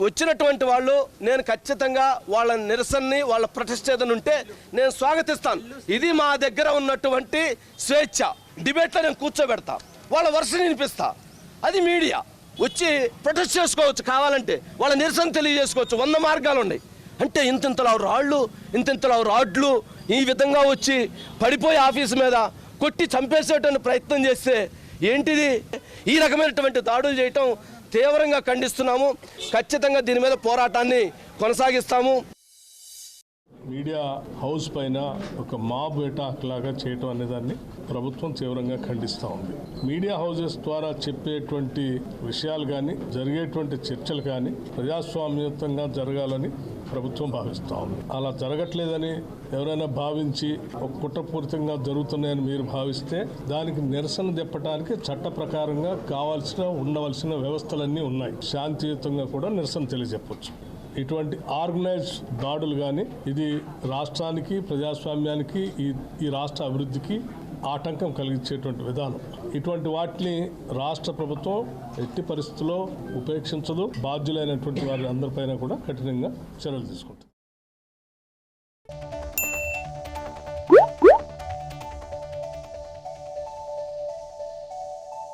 వచ్చినటువంటి వాళ్ళు నేను ఖచ్చితంగా వాళ్ళ నిరసనని వాళ్ళ ప్రొటెస్ట్ ఏదైనా ఉంటే నేను స్వాగతిస్తాను. ఇది మా దగ్గర ఉన్నటువంటి స్వేచ్ఛ. డిబేట్లో నేను కూర్చోబెడతా. వాళ్ళ వరుస వినిపిస్తా. అది మీడియా. వచ్చి ప్రొటెస్ట్ చేసుకోవచ్చు కావాలంటే. వాళ్ళ నిరసన తెలియజేసుకోవచ్చు. వంద మార్గాలు ఉన్నాయి అంటే ఇంతింతలో రాళ్ళు ఇంతింతలో రాడ్లు ఈ విధంగా వచ్చి పడిపోయి ఆఫీస్ మీద కొట్టి చంపేసేటువంటి ప్రయత్నం చేస్తే ఏంటిది? ఈ రకమైనటువంటి దాడులు చేయటం తీవ్రంగా ఖండిస్తున్నాము. ఖచ్చితంగా దీని మీద పోరాటాన్ని కొనసాగిస్తాము. మీడియా హౌస్ పైన ఒక మాబ్ అటాక్ లాగా చేయటం అనేదాన్ని ప్రభుత్వం తీవ్రంగా ఖండిస్తూ ఉంది. మీడియా హౌసెస్ ద్వారా చెప్పేటువంటి విషయాలు కానీ జరిగేటువంటి చర్చలు కానీ ప్రజాస్వామ్యుతంగా జరగాలని ప్రభుత్వం భావిస్తూ ఉంది. అలా జరగట్లేదని ఎవరైనా భావించి ఒక కుట్రపూరితంగా జరుగుతున్నాయని మీరు భావిస్తే దానికి నిరసన తెప్పడానికి చట్ట ప్రకారంగా కావాల్సిన ఉండవలసిన వ్యవస్థలన్నీ ఉన్నాయి. శాంతియుతంగా కూడా నిరసన తెలియజెప్పొచ్చు. ఇటువంటి ఆర్గనైజ్ దాడులు కానీ ఇది రాష్ట్రానికి ప్రజాస్వామ్యానికి ఈ ఈ రాష్ట్ర అభివృద్ధికి ఆటంకం కలిగించేటువంటి విధానం. ఇటువంటి వాటిని రాష్ట్ర ప్రభుత్వం ఎట్టి పరిస్థితుల్లో ఉపేక్షించదు. బాధ్యులైనటువంటి వారి అందరిపైన కూడా కఠినంగా చర్యలు తీసుకుంటుంది.